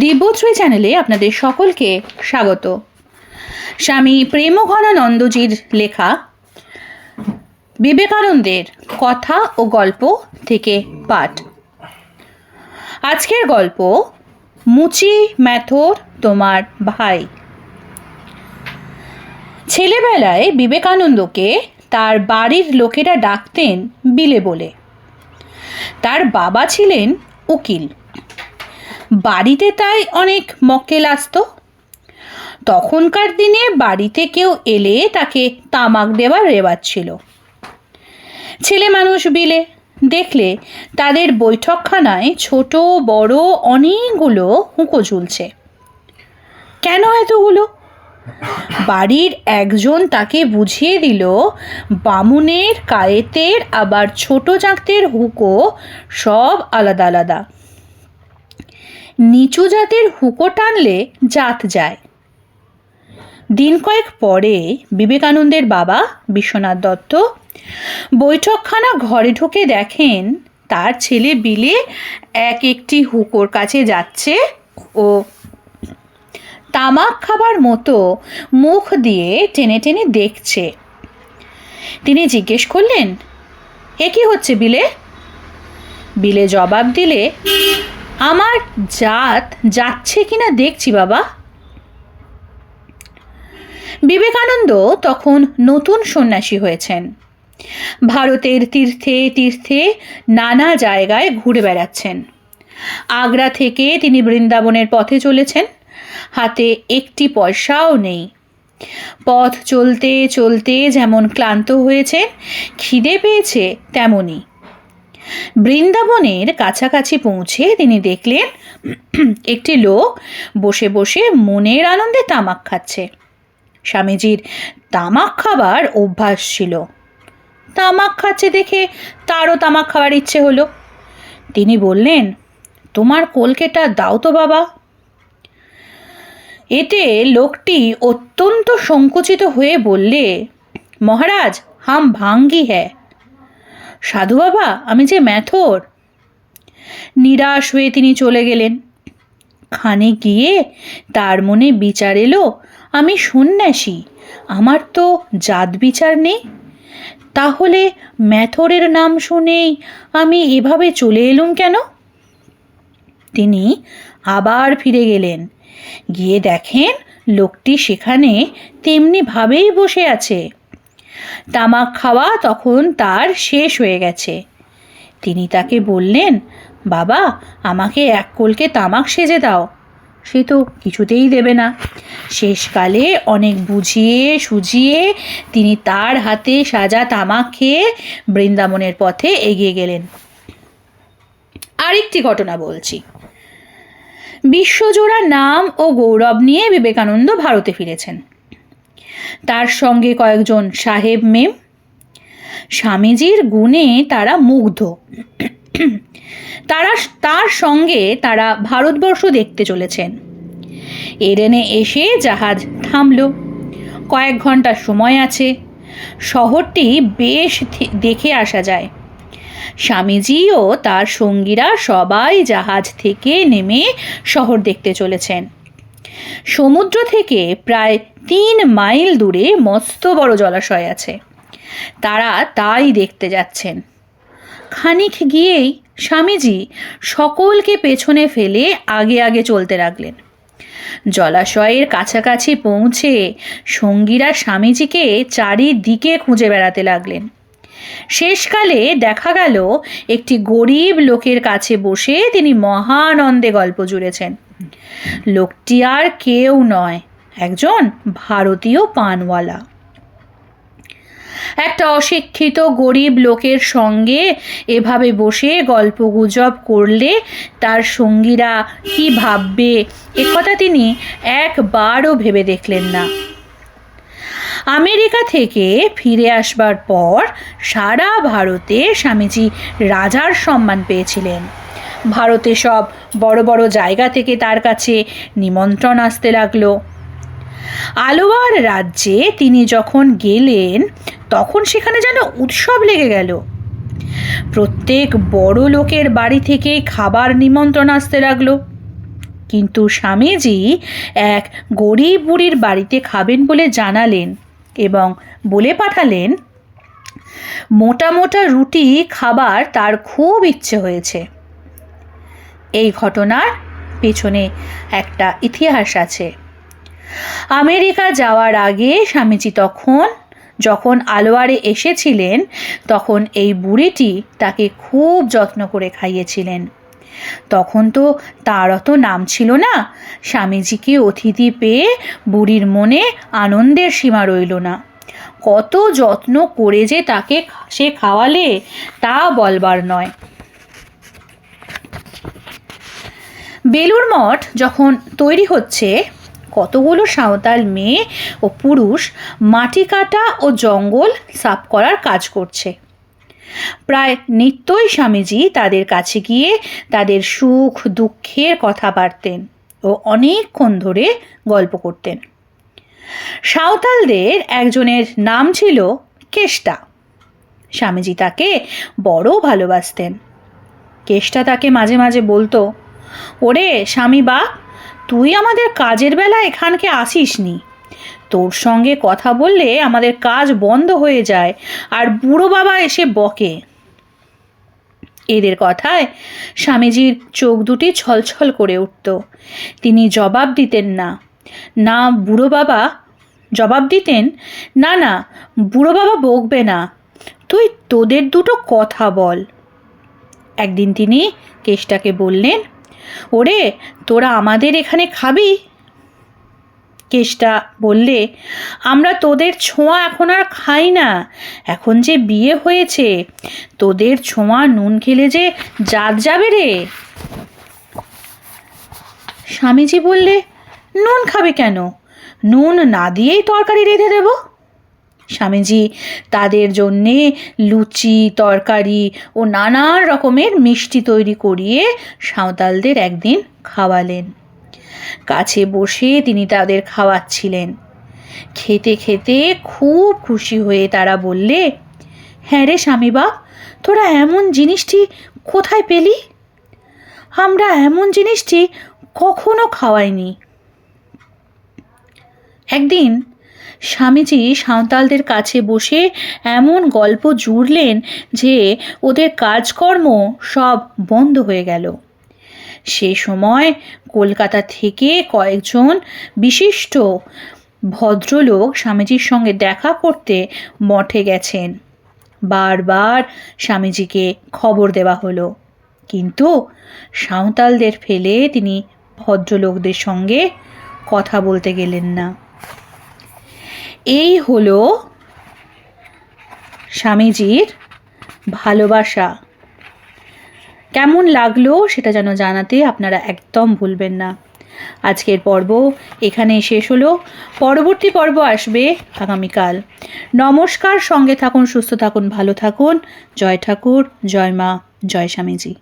দিব্যশ্রী চ্যানেলে আপনাদের সকলকে স্বাগত। স্বামী প্রেমঘনানন্দজির লেখা বিবেকানন্দের কথা ও গল্প থেকে পাঠ। আজকের গল্প, মুচি ম্যাথর তোমার ভাই। ছেলেবেলায় বিবেকানন্দকে তার বাড়ির লোকেরা ডাকতেন বিলে বলে। তার বাবা ছিলেন উকিল। বাড়িতে তাই অনেক মক্কেল আসতো। তখনকার দিনে বাড়িতে কেউ এলে তাকে তামাক দেওয়ার রেওয়াজ ছিল। ছেলে মানুষ বিলে দেখলে তাদের বৈঠকখানায় ছোট, বড় অনেকগুলো হুঁকো ঝুলছে। কেন এতগুলো? বাড়ির একজন তাকে বুঝিয়ে দিল, বামুনের, কায়েতের, আবার ছোট জাতের হুকো সব আলাদা আলাদা। নিচু জাতের হুকো টানলে জাত যায়। দিন কয়েক পরে বিবেকানন্দের বাবা বিশ্বনাথ দত্ত বৈঠকখানা ঘরে ঢুকে দেখেন তার ছেলে বিলে এক একটি হুকোর কাছে যাচ্ছে ও তামাক খাবার মতো মুখ দিয়ে টেনে টেনে দেখছে। তিনি জিজ্ঞেস করলেন, এ কি হচ্ছে বিলে? বিলে জবাব দিলে আমার জাত যাচ্ছে কিনা দেখছি বাবা। বিবেকানন্দ তখন নতুন সন্ন্যাসী হয়েছেন। ভারতের তীর্থে তীর্থে নানা জায়গায় ঘুরে বেড়াচ্ছেন। আগ্রা থেকে তিনি বৃন্দাবনের পথে চলেছেন। হাতে একটি পয়সাও নেই। পথ চলতে চলতে যেমন ক্লান্ত হয়েছে, খিদে পেয়েছে তেমনই বৃন্দাবনের কাছাকাছি পৌঁছে তিনি দেখলেন একটি লোক বসে বসে মনের আনন্দে তামাক খাচ্ছে। স্বামীজির তামাক খাবার অভ্যাস ছিল। তামাক খাচ্ছে দেখে তারও তামাক খাওয়ার ইচ্ছে হলো। তিনি বললেন, তোমার কলকেটা দাও তো বাবা। এতে লোকটি অত্যন্ত সংকুচিত হয়ে বললে, মহারাজ, হাম ভাঙ্গি হ্যাঁ সাধু বাবা, আমি যে ম্যাথর। নিরাশ হয়ে তিনি চলে গেলেন। খানে গিয়ে তার মনে বিচার এলো, আমি সন্ন্যাসী, আমার তো জাত বিচার নেই। তাহলে ম্যাথরের নাম শুনেই আমি এভাবে চলে এলুম কেন? তিনি আবার ফিরে গেলেন। গিয়ে দেখেন লোকটি সেখানে তেমনিভাবেই বসে আছে। তামাক খাওয়া তখন তার শেষ হয়ে গেছে। তিনি তাকে বললেন, বাবা, আমাকে এক কলকে তামাক সেজে দাও। সে তো কিছুতেই দেবে না। শেষকালে অনেক বুঝিয়ে সুজিয়ে তিনি তার হাতে সাজা তামাক খেয়ে বৃন্দাবনের পথে এগিয়ে গেলেন। আরেকটি ঘটনা বলছি। বিশ্বজোড়া নাম ও গৌরব নিয়ে বিবেকানন্দ ভারতে ফিরেছেন। তার সঙ্গে কয়েকজন সাহেব মেম, স্বামীজির গুণে তারা মুগ্ধ। তারা, তার সঙ্গে তারা ভারতবর্ষ দেখতে চলেছেন। এডেনে এসে জাহাজ থামল। কয়েক ঘণ্টা সময় আছে। শহরটি বেশ দেখে আসা যায়। স্বামীজি ও তার সঙ্গীরা সবাই জাহাজ থেকে নেমে শহর দেখতে চলেছেন। সমুদ্র থেকে প্রায় তিন মাইল দূরে মস্ত বড় জলাশয় আছে। তারা তাই দেখতে যাচ্ছেন। খানিক গিয়েই স্বামীজি সকলকে পেছনে ফেলে আগে আগে চলতে লাগলেন। জলাশয়ের কাছাকাছি পৌঁছে সঙ্গীরা স্বামীজিকে চারিদিকে খুঁজে বেড়াতে লাগলেন। শেষকালে দেখা গেল একটি গরিব লোকের কাছে বসে তিনি মহানন্দে গল্প জুড়েছেন। লোকটি আর কেউ নয়, একজন ভারতীয় পানওয়ালা। একটা অশিক্ষিত গরিব লোকের সঙ্গে এভাবে বসে গল্প গুজব করলে তার সঙ্গীরা কি ভাববে একথা তিনি একবারও ভেবে দেখলেন না। আমেরিকা থেকে ফিরে আসবার পর সারা ভারতে স্বামীজি রাজার সম্মান পেয়েছিলেন। ভারতে সব বড় বড় জায়গা থেকে তার কাছে নিমন্ত্রণ আসতে লাগল। আলোয়ার রাজ্যে তিনি যখন গেলেন, তখন সেখানে যেন উৎসব লেগে গেল। প্রত্যেক বড় লোকের বাড়ি থেকে খাবার নিমন্ত্রণ আসতে লাগল। কিন্তু স্বামীজি এক গরিব বুড়ির বাড়িতে খাবেন বলে জানালেন। এবং বলে পাঠালেন, মোটা মোটা রুটি খাবার তার খুব ইচ্ছে হয়েছে। এই ঘটনার পেছনে একটা ইতিহাস আছে। আমেরিকা যাওয়ার আগে স্বামীজি তখন, যখন আলোয়ারে এসেছিলেন, তখন এই বুড়িটি তাকে খুব যত্ন করে খাইয়েছিলেন। তখন তো তার অত নাম ছিল না। স্বামীজিকে অতিথি পেয়ে বুড়ির মনে আনন্দের সীমা রইল না। কত যত্ন করে যে তাকে সে খাওয়ালে তা বলবার নয়। বেলুর মঠ যখন তৈরি হচ্ছে, কতগুলো সাঁওতাল মেয়ে ও পুরুষ মাটি কাটা ও জঙ্গল সাফ করার কাজ করছে। প্রায় নিত্যই স্বামীজি তাদের কাছে গিয়ে তাদের সুখ দুঃখের কথা বাড়তেন ও অনেকক্ষণ ধরে গল্প করতেন। সাঁওতালদের একজনের নাম ছিল কেষ্টা। স্বামীজি তাকে বড় ভালোবাসতেন। কেষ্টা তাকে মাঝে মাঝে বলতো, ওরে স্বামী বা, তুই আমাদের কাজের বেলা এখানকে আসিস নি তোর সঙ্গে কথা বললে আমাদের কাজ বন্ধ হয়ে যায়, আর বুড়ো বাবা এসে বকে। এদের কথায় স্বামীজির চোখ দুটি ছলছল করে উঠত। তিনি জবাব দিতেন না। না, বুড়ো বাবা জবাব দিতেন, না না, বুড়ো বাবা বকবে না। তুই তোদের দুটো কথা বল। একদিন তিনি কেষ্টাকে বললেন, ওরে, তোরা আমাদের এখানে খাবি? কেষ্টা বললে, আমরা তোদের ছোঁয়া এখন আর খাই না। এখন যে বিয়ে হয়েছে, তোদের ছোঁয়া নুন খেলে যে জাত যাবে রে? স্বামীজি বললে, নুন খাবে কেন? নুন না দিয়েই তরকারি রেঁধে দেব? স্বামীজি, তাদের জন্যে লুচি, তরকারি ও নানান রকমের মিষ্টি তৈরি করিয়ে সাঁওতালদের একদিন খাওয়ালেন। কাছে বসে তিনি তাদের খাওয়াচ্ছিলেন। খেতে খেতে খুব খুশি হয়ে তারা বললে হ্যাঁ রে স্বামীবাপ তোরা এমন জিনিসটি কোথায় পেলি? আমরা এমন জিনিসটি কখনো খাওয়াইনি। একদিন স্বামীজি সাঁওতালদের কাছে বসে এমন গল্প জুড়লেন যে ওদের কাজকর্ম সব বন্ধ হয়ে গেল। সে সময় কলকাতা থেকে কয়েকজন বিশিষ্ট ভদ্রলোক স্বামীজির সঙ্গে দেখা করতে মঠে গেছেন। বারবার স্বামীজিকে খবর দেওয়া হলো। কিন্তু সাঁওতালদের ফেলে তিনি ভদ্রলোকদের সঙ্গে কথা বলতে গেলেন না। এই হলো স্বামীজির ভালোবাসা। কেমন লাগল সেটা যেন জানাতে আপনারা একদম ভুলবেন না। আজকের পর্ব এখানে শেষ হলো। পরবর্তী পর্ব আসবে আগামীকাল। নমস্কার, সঙ্গে থাকুন, সুস্থ থাকুন, ভালো থাকুন। জয় ঠাকুর, জয় মা, জয় স্বামীজি।